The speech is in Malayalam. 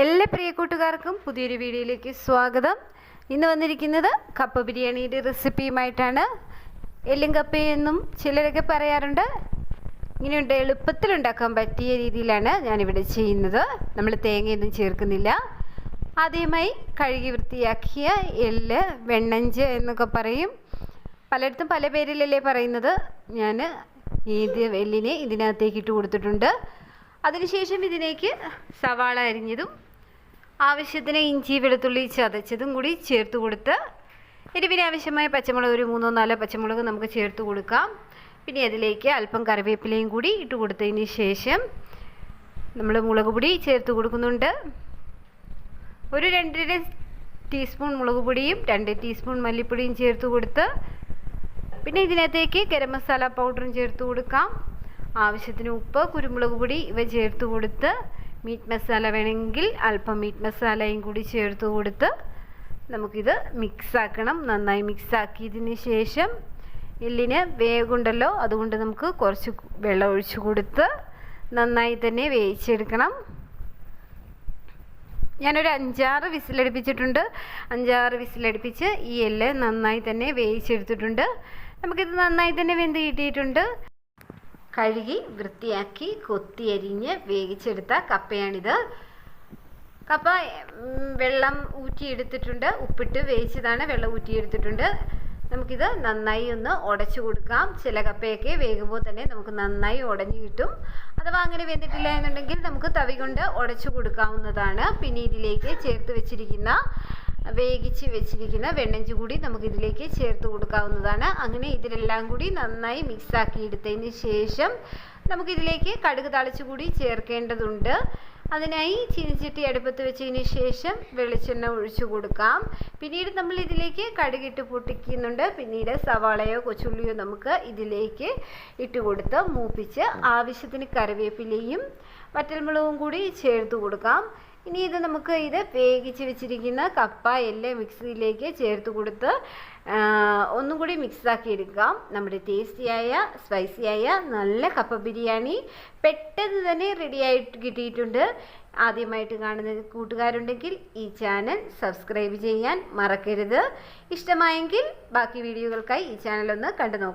എല്ലാ പ്രിയ കൂട്ടുകാർക്കും പുതിയൊരു വീഡിയോയിലേക്ക് സ്വാഗതം. ഇന്ന് വന്നിരിക്കുന്നത് കപ്പ ബിരിയാണിയുടെ റെസിപ്പിയുമായിട്ടാണ്. എല്ലും കപ്പയെന്നും ചിലരൊക്കെ പറയാറുണ്ട്. ഇങ്ങനെയുണ്ട് എളുപ്പത്തിൽ ഉണ്ടാക്കാൻ പറ്റിയ രീതിയിലാണ് ഞാനിവിടെ ചെയ്യുന്നത്. നമ്മൾ തേങ്ങയൊന്നും ചേർക്കുന്നില്ല. ആദ്യമായി കഴുകി വൃത്തിയാക്കിയ എല്ല് വെണ്ണഞ്ച് എന്നൊക്കെ പറയും. പലയിടത്തും പല പേരിലല്ലേ പറയുന്നത്. ഞാൻ ഇത് എല്ലിനെ ഇതിനകത്തേക്ക് ഇട്ട് കൊടുത്തിട്ടുണ്ട്. അതിനുശേഷം ഇതിലേക്ക് സവാള അരിഞ്ഞതും ആവശ്യത്തിന് ഇഞ്ചി വെളുത്തുള്ളി ചതച്ചതും കൂടി ചേർത്ത് കൊടുത്ത് എരിവിന് ആവശ്യമായ പച്ചമുളക് ഒരു മൂന്നോ നാലോ പച്ചമുളക് നമുക്ക് ചേർത്ത് കൊടുക്കാം. പിന്നെ അതിലേക്ക് അല്പം കറിവേപ്പിലയും കൂടി ഇട്ട് കൊടുത്തതിന് ശേഷം നമ്മൾ മുളക് പൊടി ചേർത്ത് കൊടുക്കുന്നുണ്ട്. ഒരു രണ്ടര ടീസ്പൂൺ മുളക് പൊടിയും രണ്ട് ടീസ്പൂൺ മല്ലിപ്പൊടിയും ചേർത്ത് കൊടുത്ത് പിന്നെ ഇതിനകത്തേക്ക് ഗരം മസാല പൗഡറും ചേർത്ത് കൊടുക്കാം. ആവശ്യത്തിന് ഉപ്പ് കുരുമുളക് പൊടി ഇവ ചേർത്ത് കൊടുത്ത് മീറ്റ് മസാല വേണമെങ്കിൽ അല്പം മീറ്റ് മസാലയും കൂടി ചേർത്ത് കൊടുത്ത് നമുക്കിത് മിക്സാക്കണം നന്നായി മിക്സാക്കിയതിന് ശേഷം എല്ലിന് വേഗുണ്ടല്ലോ അതുകൊണ്ട് നമുക്ക് കുറച്ച് വെള്ളം ഒഴിച്ചു കൊടുത്ത് നന്നായി തന്നെ വേവിച്ചെടുക്കണം. ഞാനൊരു അഞ്ചാറ് വിസിലടുപ്പിച്ചിട്ടുണ്ട്. അഞ്ചാറ് വിസിലടുപ്പിച്ച് ഈ എല്ല് നന്നായി തന്നെ വേവിച്ചെടുത്തിട്ടുണ്ട്. നമുക്കിത് നന്നായി തന്നെ വെന്ത് കിട്ടിയിട്ടുണ്ട്. കഴുകി വൃത്തിയാക്കി കൊത്തിയരിഞ്ഞ് വേവിച്ചെടുത്ത കപ്പയാണിത്. കപ്പ വെള്ളം ഊറ്റിയെടുത്തിട്ടുണ്ട്. ഉപ്പിട്ട് വേവിച്ചതാണ് വെള്ളം ഊറ്റിയെടുത്തിട്ടുണ്ട്. നമുക്കിത് നന്നായി ഒന്ന് ഉടച്ചു കൊടുക്കാം. ചില കപ്പയൊക്കെ വേകുമ്പോൾ തന്നെ നമുക്ക് നന്നായി ഉടഞ്ഞു കിട്ടും. അഥവാ അങ്ങനെ വെന്തിട്ടില്ല എന്നുണ്ടെങ്കിൽ നമുക്ക് തവി കൊണ്ട് ഉടച്ചു കൊടുക്കാവുന്നതാണ്. പിന്നെ ഇതിലേക്ക് ചേർത്ത് വെച്ചിരിക്കുന്ന വേവിച്ച് വെച്ചിരിക്കുന്ന വെണ്ണഞ്ചു കൂടി നമുക്ക് ഇതിലേക്ക് ചേർത്ത് കൊടുക്കാവുന്നതാണ്. അങ്ങനെ ഇതിലെല്ലാം കൂടി നന്നായി മിക്സ് ആക്കി എടുത്തതിന് ശേഷം നമുക്കിതിലേക്ക് കടുക് തളിച്ചുകൂടി ചേർക്കേണ്ടതുണ്ട്. അതിനായി ചീനിച്ചട്ടി അടുപ്പത്ത് വെച്ചതിന് ശേഷം വെളിച്ചെണ്ണ ഒഴിച്ചു കൊടുക്കാം. പിന്നീട് നമ്മൾ ഇതിലേക്ക് കടുകിട്ട് പൊട്ടിക്കുന്നുണ്ട്. പിന്നീട് സവാളയോ കൊച്ചുള്ളിയോ നമുക്ക് ഇതിലേക്ക് ഇട്ട് കൊടുത്ത് മൂപ്പിച്ച് ആവശ്യത്തിന് കറിവേപ്പിലയും വറ്റൽമുളകും കൂടി ചേർത്ത് കൊടുക്കാം. ഇനി ഇത് നമുക്ക് ഇത് വേവിച്ച് വെച്ചിരിക്കുന്ന കപ്പ എല്ല് മിക്സിയിലേക്ക് ചേർത്ത് കൊടുത്ത് ഒന്നും കൂടി മിക്സാക്കി എടുക്കാം. നമ്മുടെ ടേസ്റ്റിയായ സ്പൈസിയായ നല്ല കപ്പ ബിരിയാണി പെട്ടെന്ന് തന്നെ റെഡി ആയിട്ട് കിട്ടിയിട്ടുണ്ട്. ആദ്യമായിട്ട് കാണുന്ന കൂട്ടുകാരുണ്ടെങ്കിൽ ഈ ചാനൽ സബ്സ്ക്രൈബ് ചെയ്യാൻ മറക്കരുത്. ഇഷ്ടമായെങ്കിൽ ബാക്കി വീഡിയോകൾക്കായി ഈ ചാനൽ ഒന്ന് കണ്ടു